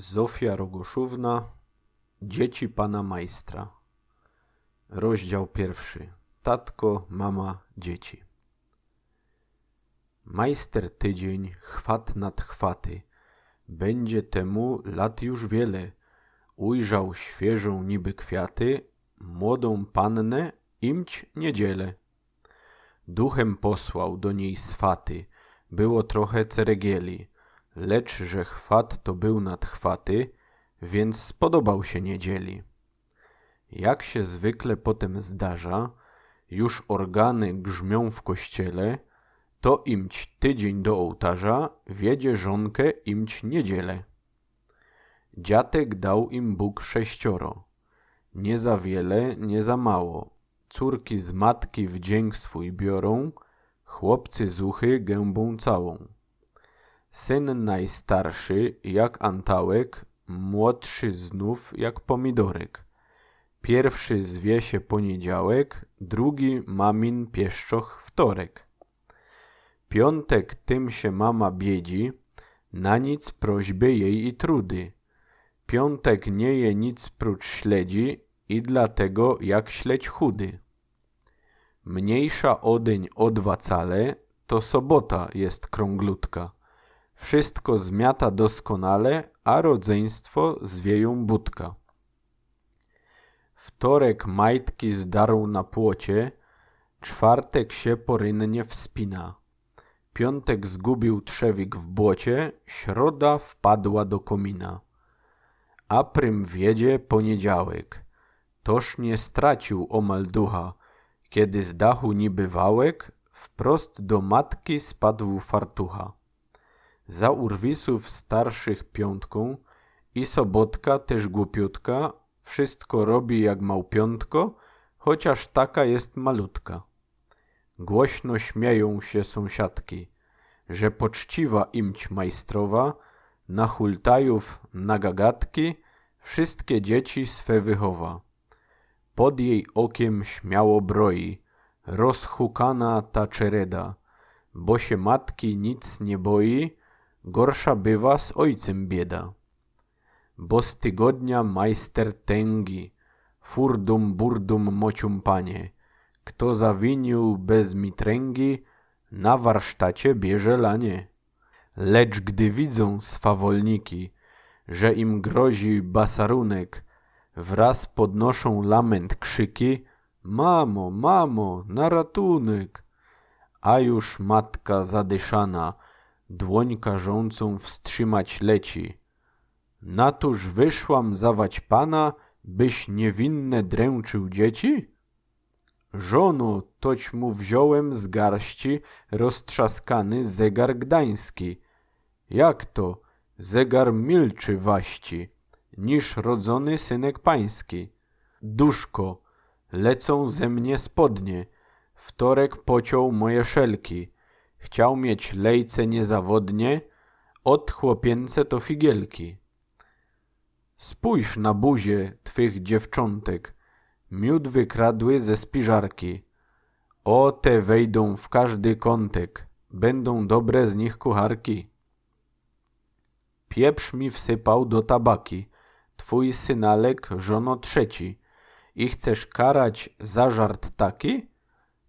Zofia Rogoszówna Dzieci pana majstra. Rozdział pierwszy. Tatko, mama, dzieci. Majster tydzień, chwat nad chwaty. Będzie temu lat już wiele. Ujrzał świeżą niby kwiaty Młodą pannę, imć niedzielę. Duchem posłał do niej swaty. Było trochę ceregieli lecz że chwat to był nad chwaty, więc spodobał się niedzieli. Jak się zwykle potem zdarza, już organy grzmią w kościele, to imć tydzień do ołtarza, wiedzie żonkę imć niedzielę. Dziatek dał im Bóg sześcioro. Nie za wiele, nie za mało. Córki z matki wdzięk swój biorą, chłopcy z uchy gębą całą. Syn najstarszy jak antałek, młodszy znów jak pomidorek. Pierwszy zwie się poniedziałek, drugi mamin pieszczoch wtorek. Piątek tym się mama biedzi, na nic prośby jej i trudy. Piątek nie je nic prócz śledzi i dlatego jak śledź chudy. Mniejsza odeń o dwa cale, to sobota jest krąglutka. Wszystko zmiata doskonale, a rodzeństwo zwieją budka. Wtorek majtki zdarł na płocie, czwartek się porynnie wspina. Piątek zgubił trzewik w błocie, środa wpadła do komina. A prym wiedzie poniedziałek. Toż nie stracił omal ducha, kiedy z dachu niby wałek, wprost do matki spadł fartucha za urwisów starszych piątką i sobotka też głupiutka, wszystko robi jak małpiątko, chociaż taka jest malutka. Głośno śmieją się sąsiadki, że poczciwa imć majstrowa, na hultajów, na gagatki, wszystkie dzieci swe wychowa. Pod jej okiem śmiało broi, rozhukana ta czereda, bo się matki nic nie boi, gorsza bywa z ojcem bieda. Bo z tygodnia majster tęgi, furdum burdum mocium panie, kto zawinił bez mitręgi, na warsztacie bierze lanie. Lecz gdy widzą swawolniki, że im grozi basarunek, wraz podnoszą lament krzyki, mamo, mamo, na ratunek. A już matka zadyszana, dłoń każącą wstrzymać leci. Natuż wyszłam zawać pana, byś niewinne dręczył dzieci? Żono, toć mu wziąłem z garści roztrzaskany zegar gdański. Jak to? Zegar milczy waści, niż rodzony synek pański. Duszko, lecą ze mnie spodnie, wtorek pociął moje szelki. Chciał mieć lejce niezawodnie, od chłopięce to figielki. Spójrz na buzie twych dziewczątek, miód wykradły ze spiżarki. O, te wejdą w każdy kątek, będą dobre z nich kucharki. Pieprz mi wsypał do tabaki, twój synalek żono trzeci. I chcesz karać za żart taki?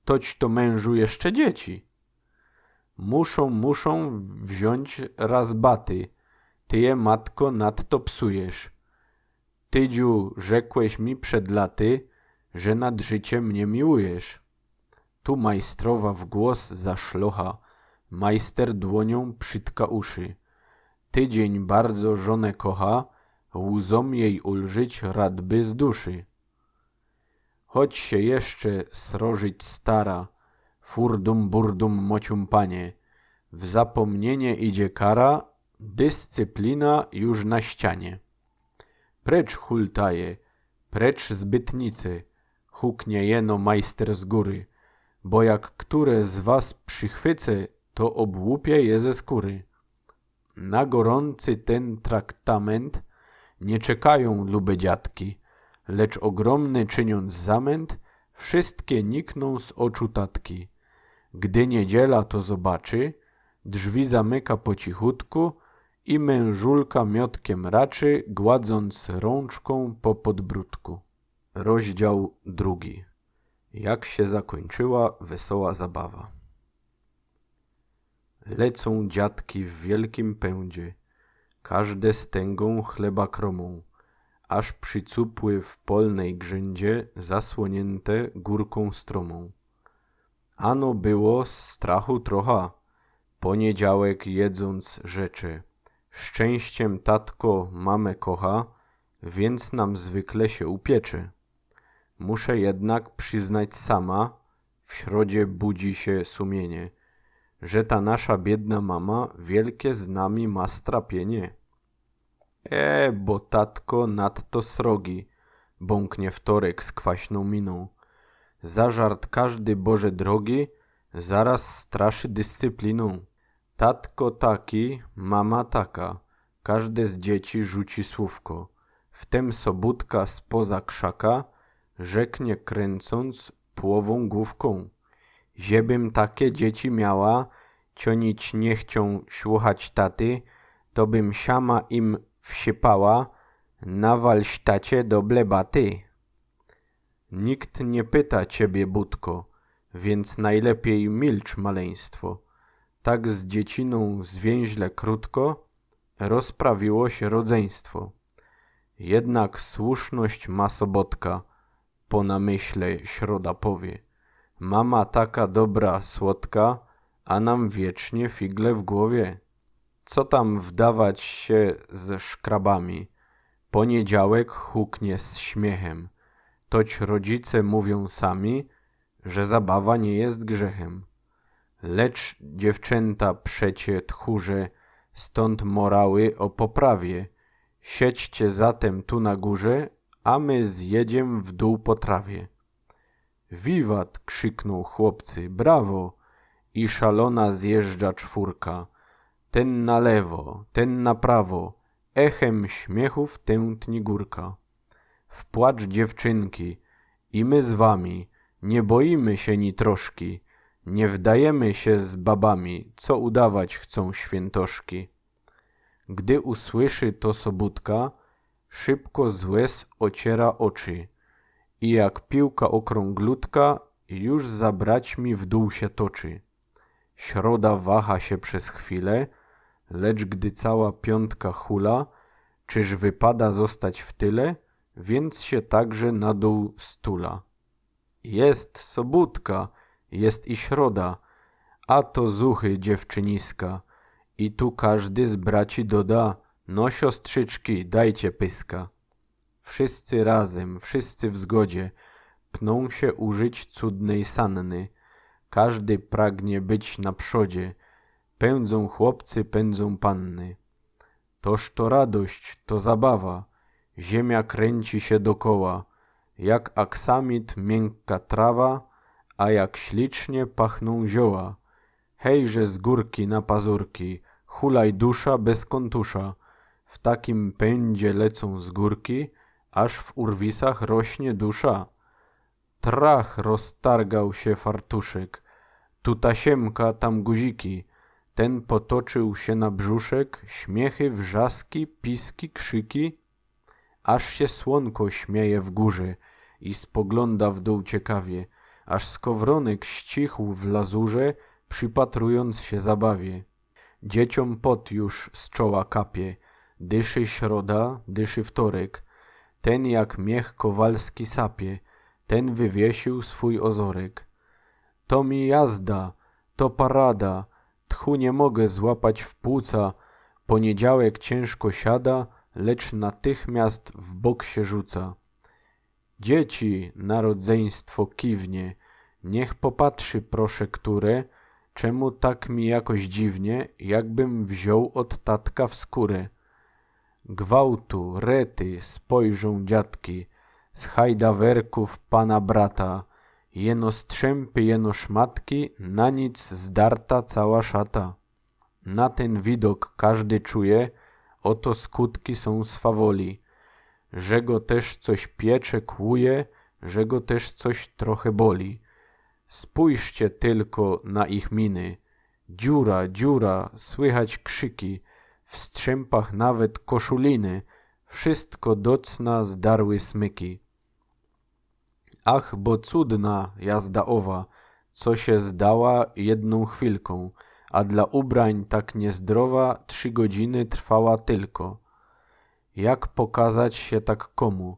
Toć to mężu jeszcze dzieci. Muszą, muszą wziąć razbaty. Ty je, matko, nadto psujesz. Tydziu, rzekłeś mi przed laty, że nad życiem mnie miłujesz. Tu majstrowa w głos zaszlocha, majster dłonią przytka uszy. Tydzień bardzo żonę kocha, łzom jej ulżyć radby z duszy. Choć się jeszcze srożyć stara, furdum burdum mocium panie. W zapomnienie idzie kara, dyscyplina już na ścianie. Precz hultaje, precz zbytnicy, huknie jeno majster z góry, bo jak które z was przychwycę, to obłupie je ze skóry. Na gorący ten traktament nie czekają lube dziadki, lecz ogromny czyniąc zamęt, wszystkie nikną z oczu tatki. Gdy niedziela to zobaczy, drzwi zamyka po cichutku i mężulka miotkiem raczy, gładząc rączką po podbródku. Rozdział drugi. Jak się zakończyła wesoła zabawa. Lecą dziadki w wielkim pędzie, każde stęgą chleba kromą, aż przycupły w polnej grzędzie, zasłonięte górką stromą. Ano było strachu trocha, poniedziałek jedząc rzeczy. Szczęściem tatko mamę kocha, więc nam zwykle się upieczy. Muszę jednak przyznać sama, w środzie budzi się sumienie, że ta nasza biedna mama wielkie z nami ma strapienie. E, bo tatko nadto srogi, bąknie wtorek z kwaśną miną. Za żart każdy Boże drogi, zaraz straszy dyscypliną. Tatko taki, mama taka, każde z dzieci rzuci słówko. Wtem sobudka spoza krzaka, rzeknie kręcąc płową główką. Ziebym takie dzieci miała, cionić nie chcią słuchać taty, to bym siama im wsiepała, nawalś tacie do blebaty. Nikt nie pyta ciebie, Budko, więc najlepiej milcz maleństwo. Tak z dzieciną zwięźle krótko rozprawiło się rodzeństwo. Jednak słuszność ma sobotka, po namyśle środa powie. Mama taka dobra, słodka, a nam wiecznie figle w głowie. Co tam wdawać się ze szkrabami? Poniedziałek huknie z śmiechem. Toć rodzice mówią sami, że zabawa nie jest grzechem. Lecz dziewczęta przecie tchórze, stąd morały o poprawie. Siedźcie zatem tu na górze, a my zjedziem w dół po trawie. Wiwat! krzyknął chłopcy, brawo! I szalona zjeżdża czwórka. Ten na lewo, ten na prawo, echem śmiechów tętni górka. W płacz dziewczynki, i my z wami, nie boimy się ni troszki, nie wdajemy się z babami, co udawać chcą świętoszki. Gdy usłyszy to sobudka, szybko z łez ociera oczy i jak piłka okrąglutka już za braćmi w dół się toczy. Środa waha się przez chwilę, lecz gdy cała piątka hula, czyż wypada zostać w tyle, więc się także na dół stula. Jest sobótka, jest i środa, a to zuchy dziewczyniska. I tu każdy z braci doda, no siostrzyczki, dajcie pyska. Wszyscy razem, wszyscy w zgodzie, pną się użyć cudnej sanny. Każdy pragnie być na przodzie, pędzą chłopcy, pędzą panny. Toż to radość, to zabawa, ziemia kręci się dokoła, jak aksamit miękka trawa, a jak ślicznie pachną zioła. Hejże z górki na pazurki, hulaj dusza bez kontusza. W takim pędzie lecą z górki, aż w urwisach rośnie dusza. Trach roztargał się fartuszek, tu tasiemka, tam guziki. Ten potoczył się na brzuszek, śmiechy, wrzaski, piski, krzyki, aż się słonko śmieje w górze i spogląda w dół ciekawie – aż skowronek ścichł w lazurze, przypatrując się zabawie. Dzieciom pot już z czoła kapie, dyszy środa, dyszy wtorek. Ten jak miech kowalski sapie, ten wywiesił swój ozorek. To mi jazda, to parada, tchu nie mogę złapać w płuca, poniedziałek ciężko siada, lecz natychmiast w bok się rzuca. Dzieci, narodzeństwo kiwnie, niech popatrzy proszę które, czemu tak mi jakoś dziwnie, jakbym wziął od tatka w skórę. Gwałtu, rety, spojrzą dziadki, z hajdawerków pana brata, jeno strzępy, jeno szmatki, na nic zdarta cała szata. Na ten widok każdy czuje, oto skutki są swawoli że go też coś piecze, kłuje, że go też coś trochę boli. Spójrzcie tylko na ich miny. Dziura, dziura, słychać krzyki. w strzępach nawet koszuliny, wszystko docna zdarły smyki. Ach, bo cudna jazda owa, co się zdała jedną chwilką, a dla ubrań tak niezdrowa trzy godziny trwała tylko. Jak pokazać się tak komu?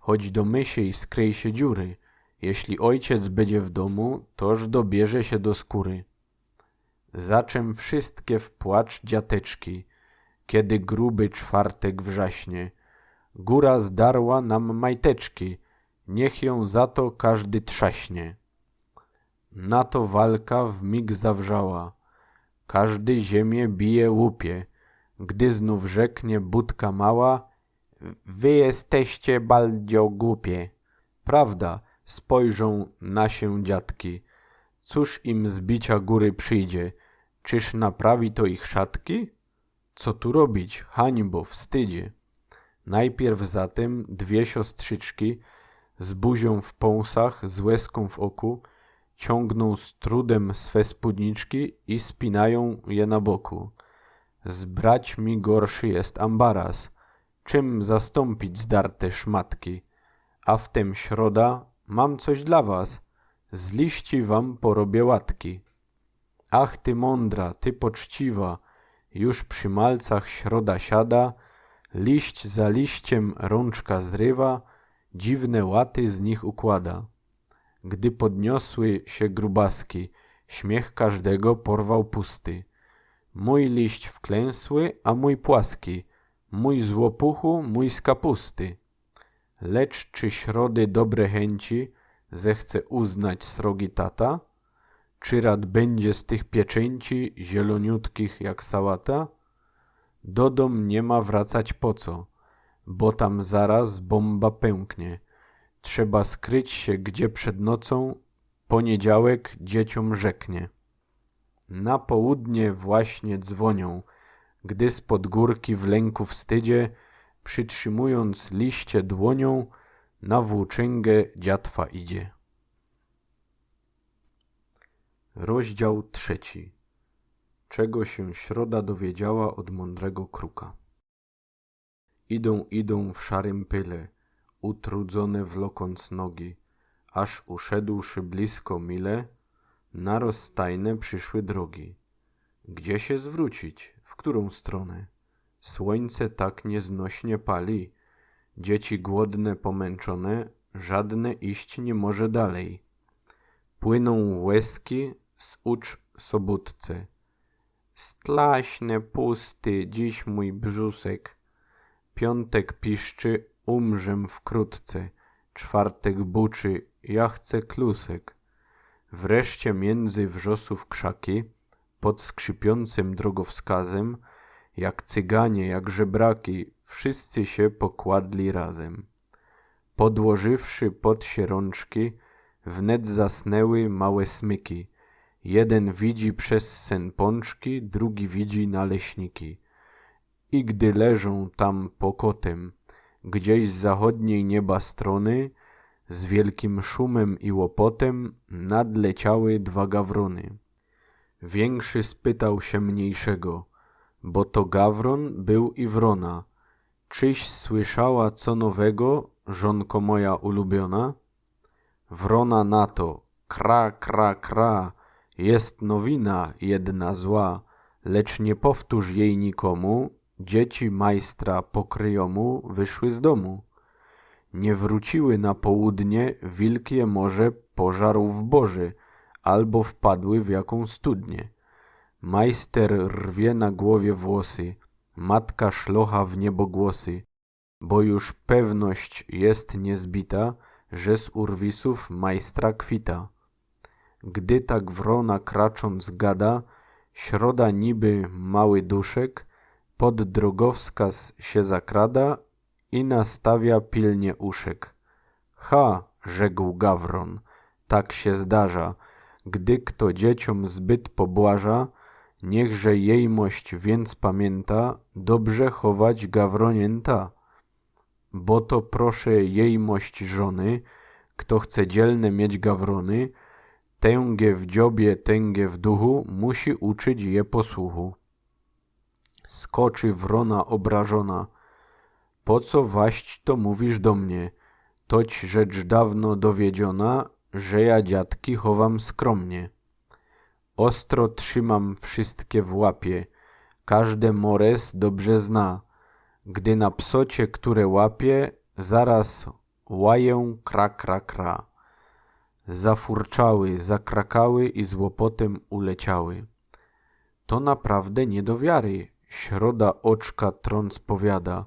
Choć do mysiej skryj się dziury. Jeśli ojciec będzie w domu, toż dobierze się do skóry. Zaczem wszystkie w płacz dziateczki, kiedy gruby czwartek wrzaśnie. Góra zdarła nam majteczki, niech ją za to każdy trzaśnie. Na to walka w mig zawrzała, każdy ziemię bije łupie, gdy znów rzeknie budka mała, wy jesteście baldzio głupie. Prawda, spojrzą na się dziadki, cóż im z bicia góry przyjdzie, czyż naprawi to ich szatki? Co tu robić, hańbo, wstydzie. Najpierw zatem dwie siostrzyczki z buzią w pąsach, z łezką w oku, ciągną z trudem swe spódniczki i spinają je na boku. Z braćmi gorszy jest ambaras, czym zastąpić zdarte szmatki. A wtem środa, mam coś dla was, z liści wam porobię łatki. Ach, ty mądra, ty poczciwa, już przy malcach środa siada, liść za liściem rączka zrywa, dziwne łaty z nich układa. Gdy podniosły się grubaski, śmiech każdego porwał pusty. Mój liść wklęsły, a mój płaski, mój z łopuchu, mój z kapusty. Lecz czy środy dobre chęci zechce uznać srogi tata? Czy rad będzie z tych pieczęci zieloniutkich jak sałata? Do dom nie ma wracać po co, bo tam zaraz bomba pęknie. Trzeba skryć się gdzie przed nocą, poniedziałek dzieciom rzeknie. Na południe właśnie dzwonią, gdy spod górki w lęku wstydzie, przytrzymując liście dłonią, na włóczęgę dziatwa idzie. Rozdział trzeci. Czego się środa dowiedziała od mądrego kruka. Idą, idą w szarym pyle, utrudzone wlokąc nogi, aż uszedłszy blisko mile, na rozstajne przyszły drogi. Gdzie się zwrócić? W którą stronę? Słońce tak nieznośnie pali, dzieci głodne, pomęczone, żadne iść nie może dalej. Płyną łezki z ucz sobótce. Stlaśne, pusty, dziś mój brzusek. Piątek piszczy, umrzem wkrótce. Czwartek buczy, ja chcę klusek. Wreszcie między wrzosów krzaki, pod skrzypiącym drogowskazem, jak cyganie, jak żebraki, wszyscy się pokładli razem. Podłożywszy pod się rączki, wnet zasnęły małe smyki. Jeden widzi przez sen pączki, drugi widzi naleśniki. I gdy leżą tam pokotem, gdzieś z zachodniej nieba strony, z wielkim szumem i łopotem nadleciały dwa gawrony. Większy spytał się mniejszego, bo to gawron był i wrona. Czyś słyszała co nowego, żonko moja ulubiona? Wrona na to, kra, kra, kra, jest nowina jedna zła, lecz nie powtórz jej nikomu, dzieci majstra pokryjomu wyszły z domu. Nie wróciły na południe, wilkie morze pożarów boży, albo wpadły w jaką studnię. Majster rwie na głowie włosy, matka szlocha w niebogłosy, bo już pewność jest niezbita, że z urwisów majstra kwita. Gdy tak wrona kracząc gada, środa niby mały duszek, pod drogowskaz się zakrada i nastawia pilnie uszek. Ha, rzekł Gawron, tak się zdarza, gdy kto dzieciom zbyt pobłaża, niechże jejmość więc pamięta, dobrze chować gawronięta. Bo to proszę jejmość żony, kto chce dzielne mieć gawrony, tęgie w dziobie, tęgie w duchu, musi uczyć je posłuchu. Skoczy wrona obrażona. Po co waść to mówisz do mnie? Toć rzecz dawno dowiedziona, że ja dziadki chowam skromnie. Ostro trzymam wszystkie w łapie, każde mores dobrze zna. Gdy na psocie, które łapie, zaraz łaję kra kra kra. Zafurczały, zakrakały i z łopotem uleciały. To naprawdę nie do wiary, środa oczka trąc powiada.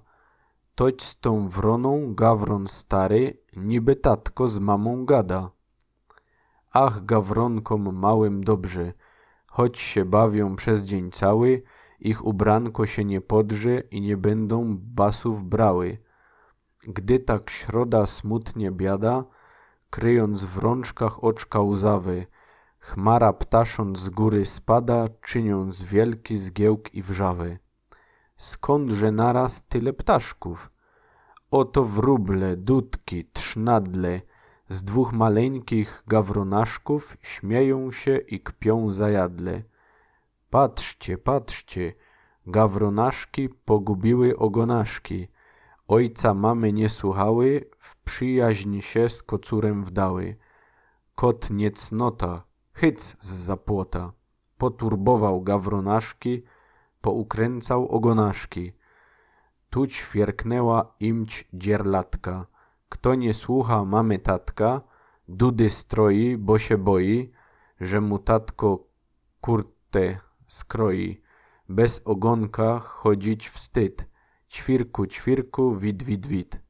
Toć z tą wroną gawron stary, niby tatko z mamą gada. Ach, gawronkom małym dobrze, choć się bawią przez dzień cały, ich ubranko się nie podrze i nie będą basów brały. Gdy tak środa smutnie biada, kryjąc w rączkach oczka łzawy, chmara ptasząc z góry spada, czyniąc wielki zgiełk i wrzawy. Skądże naraz tyle ptaszków? Oto wróble, dudki, trznadle, z dwóch maleńkich gawronaszków śmieją się i kpią zajadle. Patrzcie, patrzcie, gawronaszki pogubiły ogonaszki. Ojca mamy nie słuchały, w przyjaźń się z kocurem wdały. Kot niecnota, hyc z zapłota, poturbował gawronaszki, poukręcał ogonaszki. Tu ćwierknęła imć dzierlatka. Kto nie słucha mamy tatka, dudy stroi, bo się boi, że mu tatko kurtę skroi. Bez ogonka chodzić wstyd. Ćwirku, ćwirku, wid, wid, wid.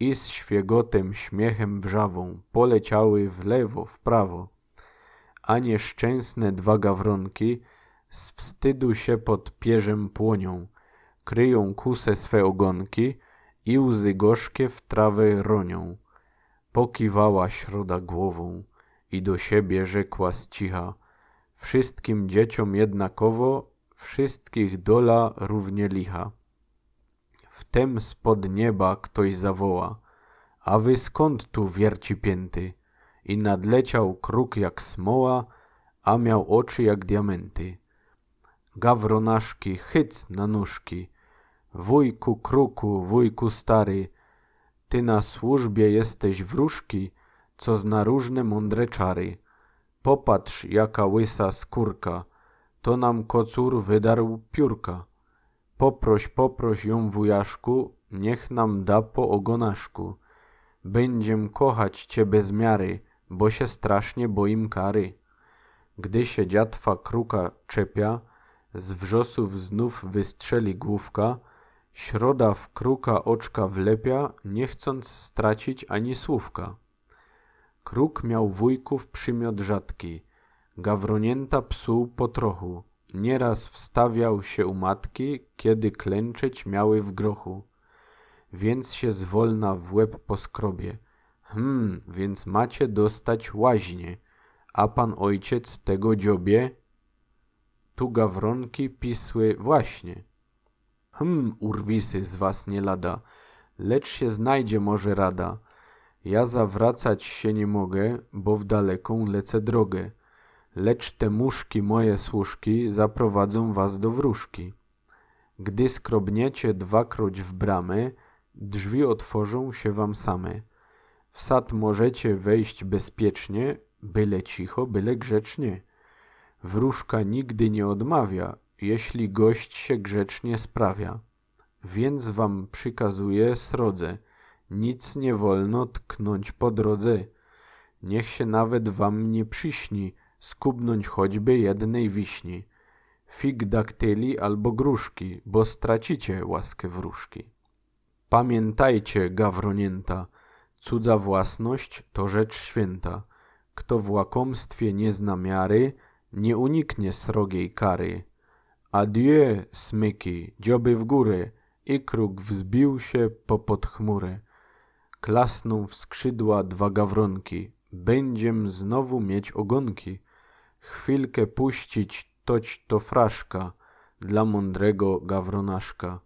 I z świegotem, śmiechem wrzawą poleciały w lewo, w prawo. A nieszczęsne dwa gawronki z wstydu się pod pierzem płonią, kryją kuse swe ogonki i łzy gorzkie w trawę ronią. Pokiwała środa głową i do siebie rzekła z cicha, wszystkim dzieciom jednakowo, wszystkich dola równie licha. Wtem spod nieba ktoś zawoła, a wy skąd tu wierci pięty? I nadleciał kruk jak smoła, a miał oczy jak diamenty. Gawronaszki, hyc na nóżki, wujku kruku, wujku stary, ty na służbie jesteś wróżki, co zna różne mądre czary. Popatrz, jaka łysa skórka, to nam kocur wydarł piórka. Poproś, poproś ją wujaszku, niech nam da po ogonaszku. Będziem kochać cię bez miary, bo się strasznie boim kary. Gdy się dziatwa kruka czepia, z wrzosów znów wystrzeli główka, środa w kruka oczka wlepia, nie chcąc stracić ani słówka. Kruk miał wujków przymiot rzadki, gawronięta psuł po trochu, nieraz wstawiał się u matki, kiedy klęczeć miały w grochu. Więc się zwolna w łeb poskrobie. Hm, więc macie dostać łaźnie, a pan ojciec tego dziobie? Tu gawronki pisły właśnie. Hm, urwisy z was nie lada, lecz się znajdzie może rada. Ja zawracać się nie mogę, bo w daleką lecę drogę. Lecz te muszki moje służki zaprowadzą was do wróżki. Gdy skrobniecie dwakroć w bramy, drzwi otworzą się wam same. W sad możecie wejść bezpiecznie, byle cicho, byle grzecznie. Wróżka nigdy nie odmawia, jeśli gość się grzecznie sprawia. Więc wam przykazuje srodze, nic nie wolno tknąć po drodze. Niech się nawet wam nie przyśni, skubnąć choćby jednej wiśni, fig daktyli albo gruszki, bo stracicie łaskę wróżki. Pamiętajcie, gawronięta, cudza własność to rzecz święta. Kto w łakomstwie nie zna miary, nie uniknie srogiej kary. Adieu, smyki, dzioby w górę, i kruk wzbił się popod chmurę. Klasną w skrzydła dwa gawronki, będziem znowu mieć ogonki. Chwilkę puścić toć to fraszka dla mądrego gawronaszka.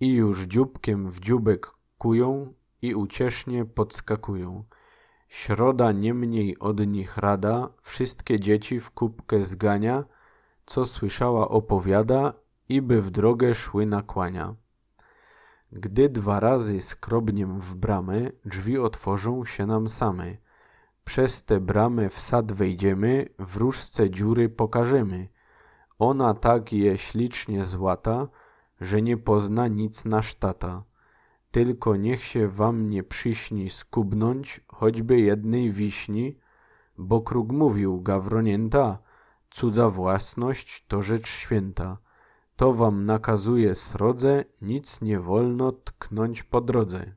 I już dzióbkiem w dzióbek kują i uciesznie podskakują. Środa niemniej od nich rada, wszystkie dzieci w kubkę zgania, co słyszała opowiada i by w drogę szły na kłania. Gdy dwa razy skrobniem w bramy, drzwi otworzą się nam same. Przez te bramy w sad wejdziemy, w różce dziury pokażemy. Ona tak je ślicznie złata, że nie pozna nic nasz tata. Tylko niech się wam nie przyśni skubnąć choćby jednej wiśni, bo kruk mówił, gawronięta, cudza własność to rzecz święta. To wam nakazuje srodze, nic nie wolno tknąć po drodze.